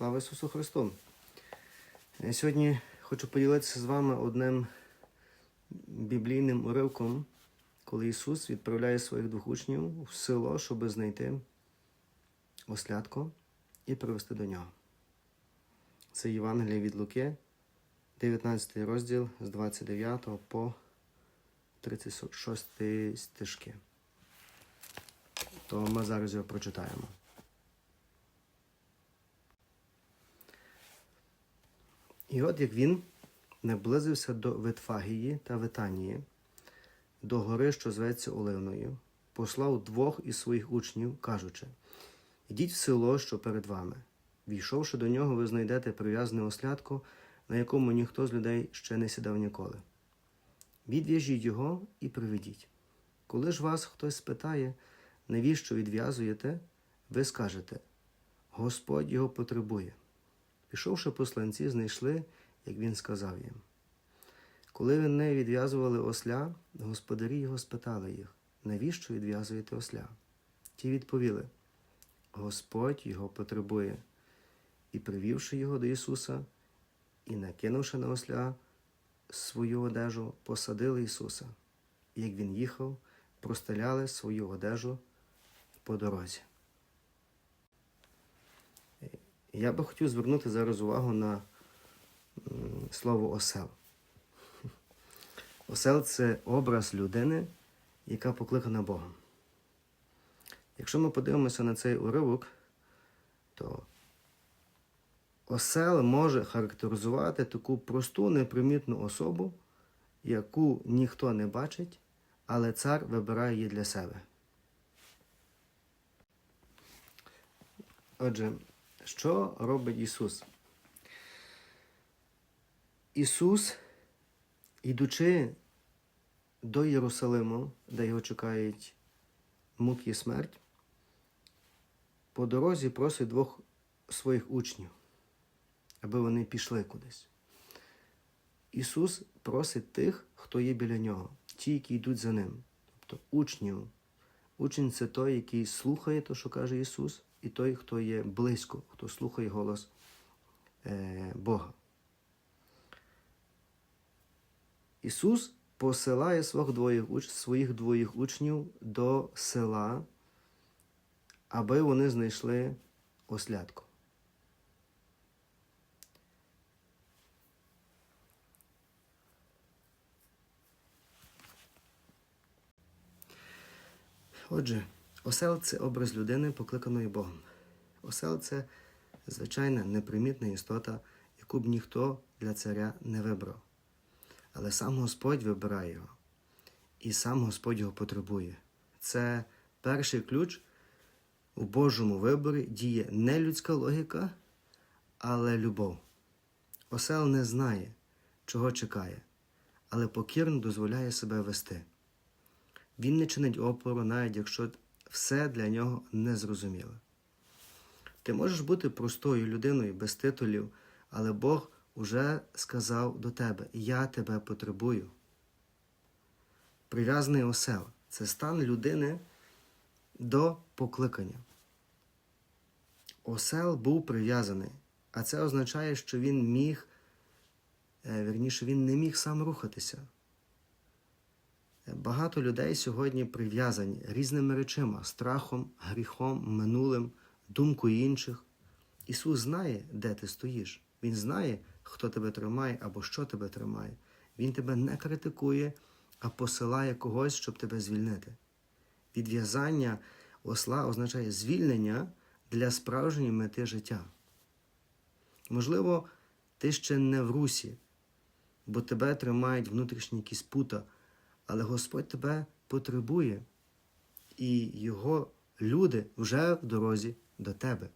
Слава Ісусу Христу! Я Сьогодні хочу поділитися з вами одним біблійним уривком, коли Ісус відправляє своїх двох учнів в село, щоб знайти ослядко і привести до нього. Це Євангеліє від Луки, 19 розділ з 29 по 36 стежки. То ми зараз його прочитаємо. І от як він наблизився до Ветфагії та Ветанії, до гори, що зветься Оливною, послав двох із своїх учнів, кажучи: Ідіть в село, що перед вами. Війшовши до нього, ви знайдете прив'язане ослядко, на якому ніхто з людей ще не сідав ніколи. Відв'яжіть його і приведіть. Коли ж вас хтось спитає, навіщо відв'язуєте, ви скажете: Господь його потребує. Пішовши посланці, знайшли, як він сказав їм. Коли вони відв'язували осля, господарі його спитали їх, навіщо відв'язуєте осля? Ті відповіли: Господь його потребує. І привівши його до Ісуса, і накинувши на осля свою одежу, посадили Ісуса. Як він їхав, простеляли свою одежу по дорозі. Я би хотів звернути зараз увагу на слово осел. Осел це образ людини, яка покликана Богом. Якщо ми подивимося на цей уривок, то осел може характеризувати таку просту, непримітну особу, яку ніхто не бачить, але цар вибирає її для себе. Отже, що робить Ісус? Ісус, ідучи до Єрусалиму, де його чекають муки і смерть, по дорозі просить двох своїх учнів, аби вони пішли кудись. Ісус просить тих, хто є біля нього, ті, які йдуть за ним, тобто учнів. Учень це той, який слухає те, що каже Ісус, і той, хто є близько, хто слухає голос е, Бога. Ісус посилає своїх двоїх, своїх двоїх учнів до села, аби вони знайшли ослядку. Отже, осел це образ людини, покликаної Богом. Осел це звичайна непримітна істота, яку б ніхто для царя не вибрав. Але сам Господь вибирає його, і сам Господь його потребує. Це перший ключ у Божому виборі діє не людська логіка, але любов. Осел не знає, чого чекає, але покірно дозволяє себе вести. Він не чинить опору, навіть якщо все для нього незрозуміле. Ти можеш бути простою людиною без титулів, але Бог уже сказав до тебе: Я тебе потребую. Прив'язаний осел це стан людини до покликання. Осел був прив'язаний, а це означає, що він міг, е, вірніше, він не міг сам рухатися. Багато людей сьогодні прив'язані різними речима, страхом, гріхом, минулим, думкою інших. Ісус знає, де ти стоїш. Він знає, хто тебе тримає або що тебе тримає. Він тебе не критикує, а посилає когось, щоб тебе звільнити. Відв'язання осла означає звільнення для справжньої мети життя. Можливо, ти ще не в русі, бо тебе тримають внутрішні якісь пута, але Господь тебе потребує, і Його люди вже в дорозі до тебе.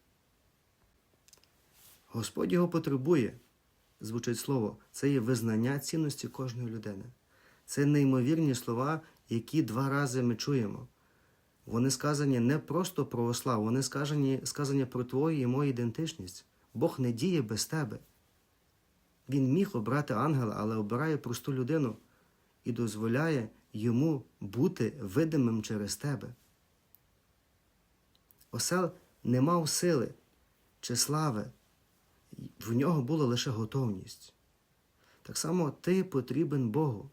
Господь його потребує, звучить слово, це є визнання цінності кожної людини. Це неймовірні слова, які два рази ми чуємо. Вони сказані не просто про осла, вони сказані, сказані про твою і мою ідентичність. Бог не діє без тебе. Він міг обрати ангела, але обирає просту людину і дозволяє йому бути видимим через тебе. Осел не мав сили чи слави, В нього була лише готовність. Так само ти потрібен Богу.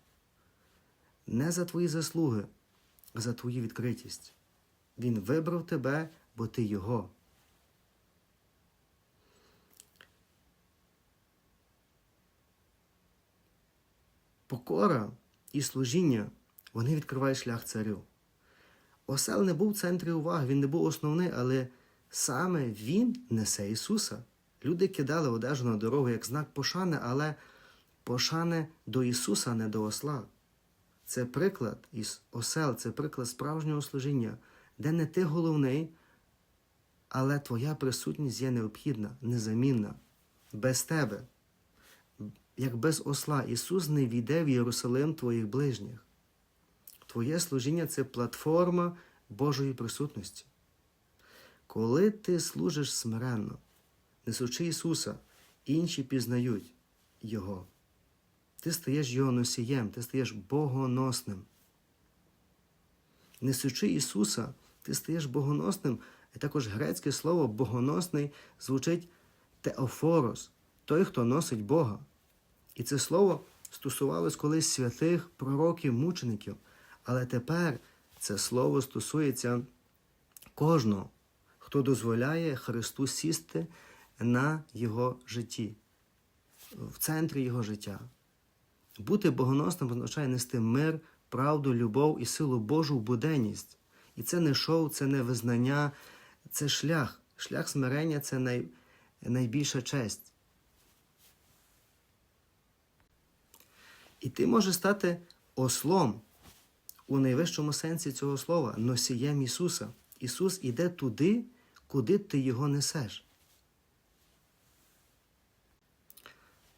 Не за твої заслуги, а за твою відкритість. Він вибрав тебе, бо ти Його. Покора і служіння вони відкривають шлях царю. Осел не був в центрі уваги, він не був основний, але саме він несе Ісуса. Люди кидали одежу на дорогу як знак пошани, але пошани до Ісуса, а не до осла. Це приклад із осел, це приклад справжнього служіння, де не ти головний, але твоя присутність є необхідна, незамінна, без тебе. Як без осла Ісус не війде в Єрусалим твоїх ближніх. Твоє служіння це платформа Божої присутності. Коли ти служиш смиренно, несучи Ісуса, інші пізнають Його. Ти стаєш Його носієм, ти стаєш богоносним. Несучи Ісуса, ти стаєш богоносним, і також грецьке слово богоносний звучить теофорос, той, хто носить Бога. І це слово стосувалось колись святих пророків, мучеників. Але тепер це слово стосується кожного, хто дозволяє Христу сісти на Його житті, в центрі Його життя. Бути богоносним означає нести мир, правду, любов і силу Божу в буденність. І це не шоу, це не визнання, це шлях. Шлях смирення це най, найбільша честь. І ти можеш стати ослом у найвищому сенсі цього слова, носієм Ісуса. Ісус іде туди, куди ти Його несеш.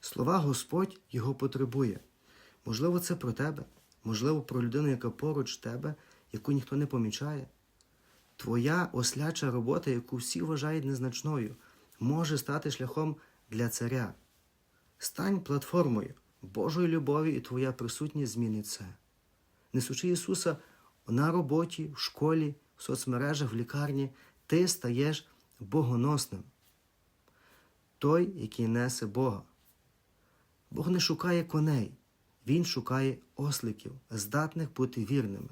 Слова Господь Його потребує. Можливо, це про тебе, можливо, про людину, яка поруч тебе, яку ніхто не помічає. Твоя осляча робота, яку всі вважають незначною, може стати шляхом для царя. Стань платформою Божої любові, і твоя присутність змінить це. Несучи Ісуса на роботі, в школі, в соцмережах, в лікарні, ти стаєш богоносним. Той, який несе Бога. Бог не шукає коней, Він шукає осликів, здатних бути вірними.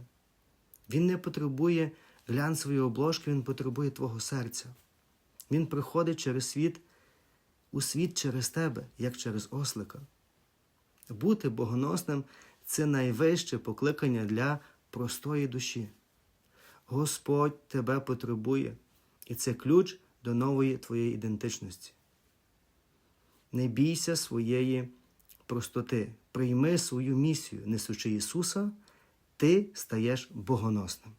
Він не потребує глянцевої обложки, Він потребує твого серця. Він приходить через світ у світ через тебе, як через ослика. Бути богоносним це найвище покликання для простої душі. Господь тебе потребує, і це ключ до нової твоєї ідентичності. Не бійся своєї простоти, прийми свою місію, несучи Ісуса, ти стаєш богоносним.